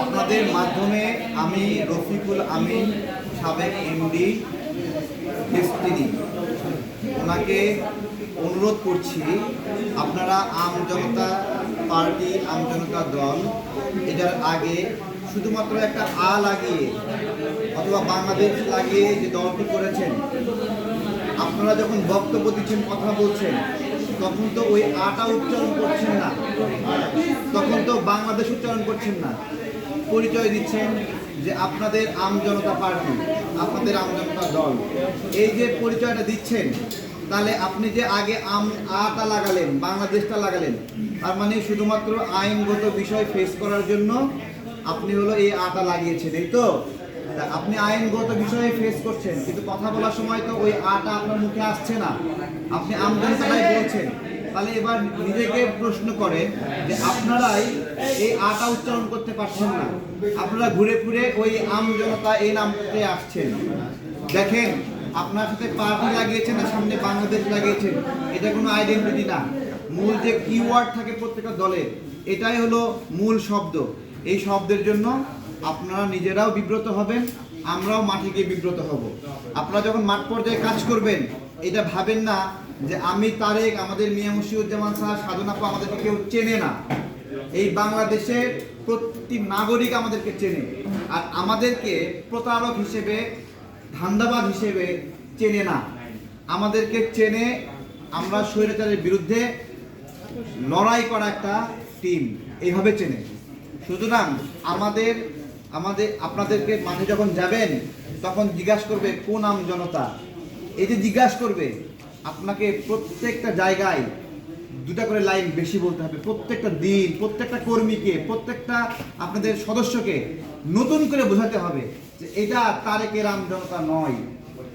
আপনাদের মাধ্যমে আমি রফিকুল আমিন সাবেক এমডি ডেস্টিনি ওনাকে অনুরোধ করছি, আপনারা আম জনতা পার্টি, আম জনতা দল, এটার আগে শুধুমাত্র একটা আ লাগিয়ে অথবা বাংলাদেশ লাগিয়ে যে দলটি করেছেন, আপনারা যখন বক্তব্য দিচ্ছেন, কথা বলছেন তখন তো ওই আটা উচ্চারণ করছেন না। তখন তো বাংলাদেশ উচ্চারণ করছেন না। পরিচয় দিচ্ছেন যে আপনাদের আম জনতা পার্টি, আপনাদের আম জনতা দল। এই যে পরিচয়টা দিচ্ছেন, তাহলে আপনি যে আগে আম আটা লাগালেন, বাংলাদেশটা লাগালেন, তার মানে শুধুমাত্র আইনগত বিষয় ফেস করার জন্য আপনি হলো এই আটা লাগিয়েছেন, এই তা? আপনি আইনগত বিষয়ে ফেস করছেন, কিন্তু কথা বলার সময় তো ওই আটা আপনার মুখে আসছে না। আপনি আমজনতাটাই বলছেন। তাহলে এবার নিজেকে প্রশ্ন করে যে আপনারাই এই আটা উচ্চারণ করতে পারছেন না। আপনারা ঘুরে ফিরে ওই আম জনতা এই নামতে আসছেন। দেখেন, আপনার সাথে পার্টি লাগিয়েছেন আর সামনে বাংলাদেশ লাগিয়েছেন। এটা কোনো আইডেন্টিটি না। মূল যে কিওয়ার্ড থাকে প্রত্যেকটা দলের এটাই হলো মূল শব্দ। এই শব্দের জন্য আপনারা নিজেরাও বিব্রত হবেন, আমরাও মাঠে গিয়ে বিব্রত হব। আপনারা যখন মাঠ পর্যায়ে কাজ করবেন, এটা ভাবেন না যে আমি তারেক, আমাদের মিয়া মুশিউজ্জামান স্যার সাধনাপা আমাদেরকে কেউ চেনে না। এই বাংলাদেশের প্রতি নাগরিক আমাদেরকে চেনে। আর আমাদেরকে প্রতারক হিসেবে, ধান্দাবাদ হিসেবে চেনে না। আমাদেরকে চেনে আমরা স্বৈরাচারের বিরুদ্ধে লড়াই করা একটা টিম। এইভাবে চেনে। সুতরাং আমাদের আমাদের, আপনাদেরকে মানুষ যখন যাবেন, তখন জিজ্ঞাসা করবে কোন আম জনতা? এই যে জিজ্ঞাসা করবে, আপনাকে প্রত্যেকটা জায়গায় দুটা করে লাইন বেশি বলতে হবে। প্রত্যেকটা দিন, প্রত্যেকটা কর্মীকে, প্রত্যেকটা আপনাদের সদস্যকে নতুন করে বোঝাতে হবে যে এটা তারেকের আম জনতা নয়।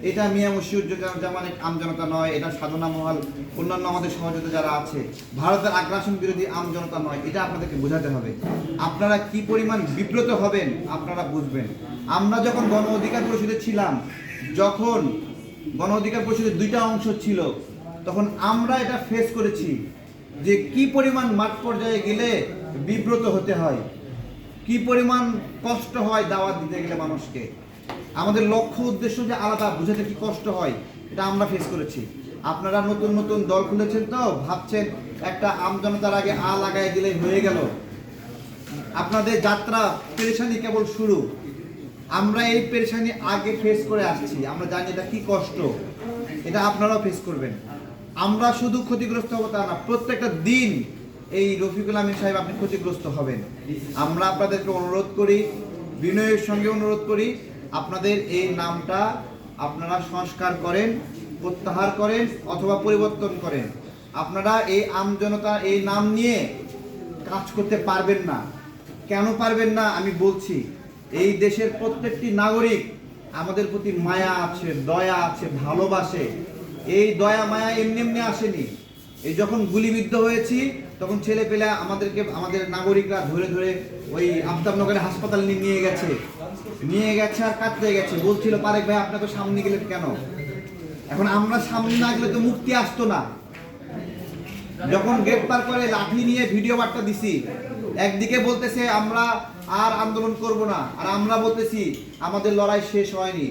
এটা মিয়া মুশিউজ্জামানের আমজনতা নয়, এটা সাধনা মহল, অন্যান্য আমাদের সহযোগিতা যারা আছে। ভারতের আগ্রাসন বিরোধী আমজনতা নয়, এটা আপনাদেরকে বোঝাতে হবে। আপনারা কি পরিমাণ বিব্রত হবেন, আপনারা বুঝবেন। আমরা যখন গণ অধিকার পরিষদে ছিলাম, যখন গণ অধিকার পরিষদের দুইটা অংশ ছিল, তখন আমরা এটা ফেস করেছি যে কি পরিমাণ মাঠ পর্যায়ে গেলে বিব্রত হতে হয়, কি পরিমাণ কষ্ট হয় দাওয়াত দিতে গেলে মানুষকে। আমাদের লক্ষ্য উদ্দেশ্য যে আলাদা, বুঝাতে কি কষ্ট হয়, এটা আমরা ফেস করেছি। আপনারা নতুন নতুন দল খুলেছেন তো, ভাবছেন একটা আমজনতার আগে আ লাগাই দিলে হয়ে গেল। আপনাদের যাত্রা পেরেশানি কেবল শুরু। আমরা এই পেরেশানি আগে ফেস করে আসছি। আমরা জানি এটা কি কষ্ট। এটা আপনারাও ফেস করবেন। আমরা শুধু ক্ষতিগ্রস্ত হব তা না, প্রত্যেকটা দিন এই রফিকুল আমিন সাহেব আপনি ক্ষতিগ্রস্ত হবেন। আমরা আপনাদেরকে অনুরোধ করি, বিনয়ের সঙ্গে অনুরোধ করি আপনাদের এই নামটা আপনারা সংস্কার করেন, প্রত্যাহার করেন অথবা পরিবর্তন করেন। আপনারা এই আমজনতা এই নাম নিয়ে কাজ করতে পারবেন না। কেন পারবেন না আমি বলছি, এই দেশের প্রত্যেকটি নাগরিক আমাদের প্রতি মায়া আছে, দয়া আছে, ভালোবাসে। এই দয়া, মায়া এমনি এমনি আসেনি। এই যখন গুলিবিদ্ধ হয়েছি, তখন ছেলে পেলে আমাদেরকে, আমাদের নাগরিকরা ধরে ধরে ওই আফতাবনগরে হাসপাতালে নিয়ে গেছে। নিয়ে গেছে আর কাটতে গেছে। বলছিল, পারেক ভাই, আপনাকে সামনে গেলেন কেন? এখন আমরা সামনে না গেলে তো মুক্তি আসতো না। যখন গ্রেপ্তার করে লাঠি নিয়ে ভিডিও বার্তা দিছি, একদিকে বলতেছে, আমরা আর আন্দোলন করব না। আর আমরা বলতেছি, আমাদের লড়াই শেষ হয়নি।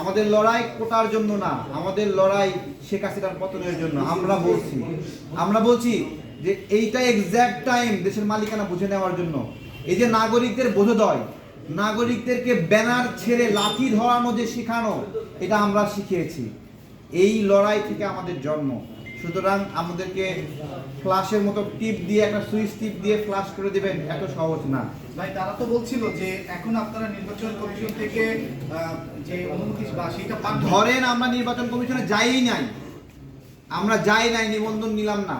আমাদের লড়াই কোটার জন্য না, আমাদের লড়াই শেখ হাসিনার পতনের জন্য। আমরা বলছি আমরা বলছি যে, এইটা এক্স্যাক্ট টাইম দেশের মালিকানা বুঝে নেওয়ার জন্য। এই যে নাগরিকদের বোধোদয় নাগরিকদেরকে ব্যানার ছেড়ে লাঠি ধরানো যে শেখানো এটা আমরা শিখিয়েছি। এই লড়াই থেকে আমাদের জন্ম। সুতরাং আমাদেরকে ফ্লাশের মতো টিপ দিয়ে একটা সুইচ টিপ দিয়ে ফ্লাশ করে দেবেন এত সহজ না। ভাই তারা তো বলছিল যে এখন আপনারা নির্বাচন কমিশন থেকে যে অনুমতি বা সেটা ধরেন আমরা নির্বাচন কমিশনে যাই নাই। আমরা যাই নাই নিবন্ধন নিলাম না।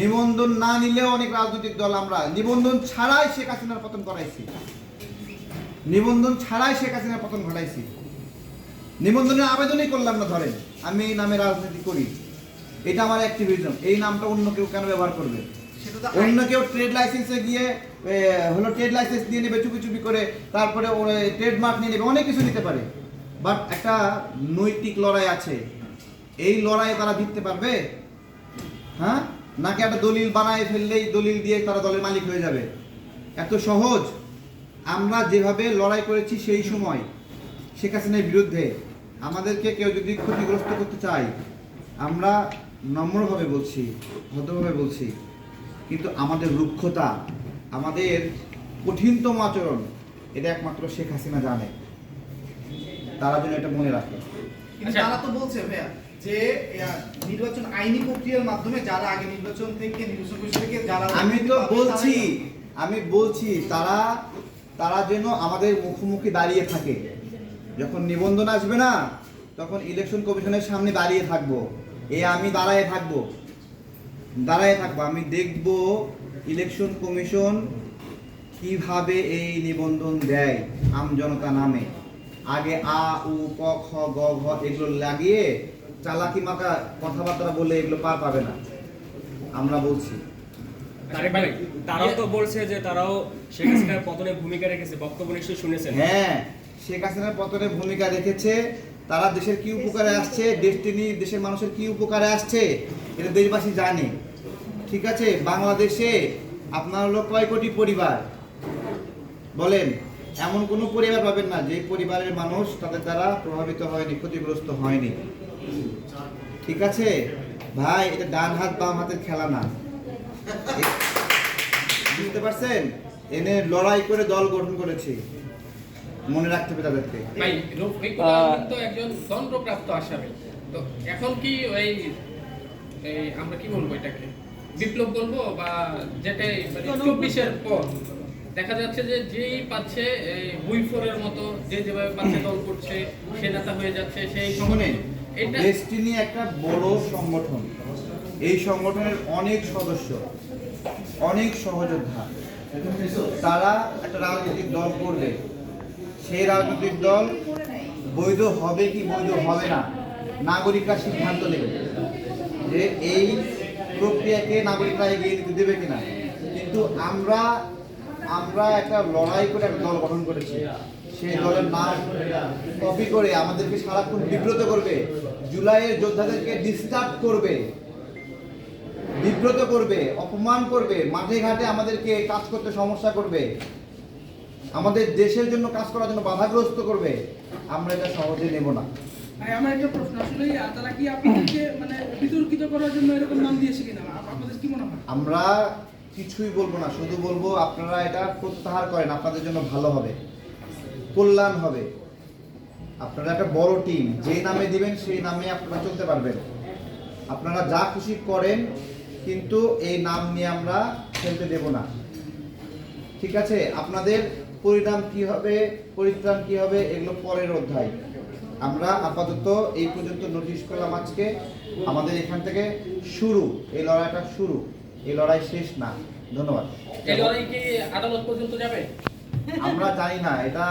নিবন্ধন না নিলেও অনেক রাজনৈতিক দল আমরা নিবন্ধন ছাড়াই শেখ হাসিনার পতন করাইছি। নিবন্ধন ছাড়াই শেখ হাসিনার পতন ঘটাইছি। নিবন্ধনের আবেদনই করলাম না ধরেন। আমি এই নামে রাজনীতি করি। এটা আমার অ্যাক্টিভিজম এই নামটা অন্য কেউ কেন ব্যবহার করবে? সেটা অন্য কেউ ট্রেড লাইসেন্সে গিয়ে হলো ট্রেড লাইসেন্স দিয়ে নেবে চুপি চুপি করে তারপরে ট্রেডমার্ক নিয়ে নেবে অনেক কিছু নিতে পারে। বাট একটা নৈতিক লড়াই আছে। এই লড়াই তারা জিততে পারবে? হ্যাঁ? নাকি একটা দলিল বানায় ফেললেই দলিল দিয়ে তারা দলের মালিক হয়ে যাবে? এত সহজ? আমরা যেভাবে লড়াই করেছি সেই সময় শেখ হাসিনার বিরুদ্ধে আমাদেরকে কেউ যদি ক্ষতিগ্রস্ত করতে চায় আমরা নম্রভাবে বলছি ভদ্রভাবে বলছি কিন্তু আমাদের রুক্ষতা আমাদের কঠিনতম আচরণ এটা একমাত্র শেখ হাসিনা জানে তারা যেন এটা মনে রাখে। তারা তো বলছে ভাইয়া যে নির্বাচন আইনি প্রক্রিয়ার মাধ্যমে যারা আগে নির্বাচন থেকে নির্বাচন থেকে যারা আমি তো বলছি আমি বলছি তারা তারা যেন আমাদের মুখোমুখি দাঁড়িয়ে থাকে। যখন নিবন্ধন আসবে না, তখন ইলেকশন কমিশনের সামনে দাঁড়িয়ে থাকব। এ আমি দাঁড়ায় থাকব। দাঁড়ায় থাকব। আমি দেখব ইলেকশন কমিশন কীভাবে এই নিবন্ধন দেয় আম জনতা নামে। আগে আ, উ, ক, খ, গ, ঘ এগুলো লাগিয়ে চালাকি মাকা কথাবার্তা বলে এগুলো পার পাবে না। আমরা বলছি। তারেক ভাই তারাও তো বলছে যে তারাও শেখ হাসিনার পতনে ভূমিকা রেখেছে বক্তব্য নিশ্চয়ই শুনেছেন। হ্যাঁ শেখ হাসিনার পতনে ভূমিকা রেখেছে তারা দেশের কি উপকারে আসছে ডেস্টিনি দেশের মানুষের কি উপকারে আসছে এটা দেশবাসী জানে। ঠিক আছে বাংলাদেশে আপনার হলো কয় কোটি পরিবার? বলেন এমন কোনো পরিবার পাবেন না যে পরিবারের মানুষ তাদের দ্বারা প্রভাবিত হয়নি ক্ষতিগ্রস্ত হয়নি। ঠিক আছে? ভাই এটা ডান হাত বাম হাতের খেলা না। বুঝতে পারছেন? এনে লড়াই করে দল গঠন করেছি। মনে রাখতে হবে তাদেরকে। ভাই রফিকুল তো একজন দণ্ডপ্রাপ্ত আসামি। তো এখন কি ওই আমরা কি বলব এটাকে? বিপ্লব বলব বা যেটাই মানে চব্বিশের পর। দেখা যাচ্ছে যে যেই পাচ্ছে এই বুইফোরের মতো যে যেভাবে পাচ্ছে দল করছে সে নেতা হয়ে যাচ্ছে সেই শুনেন এটা ডেস্টিনি একটা বড় সংগঠন। এই সংগঠনের অনেক সদস্য, অনেক সহযোদ্ধা। তারা একটা রাজনৈতিক দল করবে। সেই রাজনৈতিক দল বৈধ হবে কি বৈধ হবে না, নাগরিকরা সিদ্ধান্ত নেবে যে এই প্রক্রিয়াকে নাগরিকরা এগিয়ে নিতে দেবে কিনা। কিন্তু আমরা আমরা একটা লড়াই করে একটা দল গঠন করেছি। সেই দলের নাম কপি করে আমাদেরকে সারাক্ষণ বিব্রত করবে, জুলাইয়ের যোদ্ধাদেরকে ডিস্টার্ব করবে। বিব্রত করবে অপমান করবে মাঠে ঘাটে আমাদেরকে কাজ করতে সমস্যা করবে। আমাদের দেশের জন্য কাজ করার জন্য বাধাগ্রস্ত করবে। আমরা এটা সহজে নেব না। ভাই আমার একটা প্রশ্ন আসলে তারা কি আপনাদেরকে মানে বিতর্কিত করার জন্য এরকম নাম দিয়েছে কিনা? আপনাদের কি মনে হয়? আমরা কিছুই বলব না শুধু বলব আপনারা এটা প্রত্যাহার করেন আপনাদের জন্য ভালো হবে কল্যাণ হবে। আপনারা একটা বড় টিম যেই নামে দিবেন সেই নামে আপনারা চলতে পারবেন। আপনারা যা খুশি করেন কিন্তু এই নাম নিয়ে আমরা খেলতে দেব না। ঠিক আছে? আপনাদের পরিণাম কি হবে পরিত্রাণ কি হবে এগুলো পরের অধ্যায়। আমরা আপাতত এই পর্যন্ত নোটিশ করলাম আজকে। আমাদের এখান থেকে শুরু এই লড়াইটা শুরু। এই লড়াই শেষ না। ধন্যবাদ। এই লড়াই কি আদালত পর্যন্ত যাবে? আমরা জানি না এটা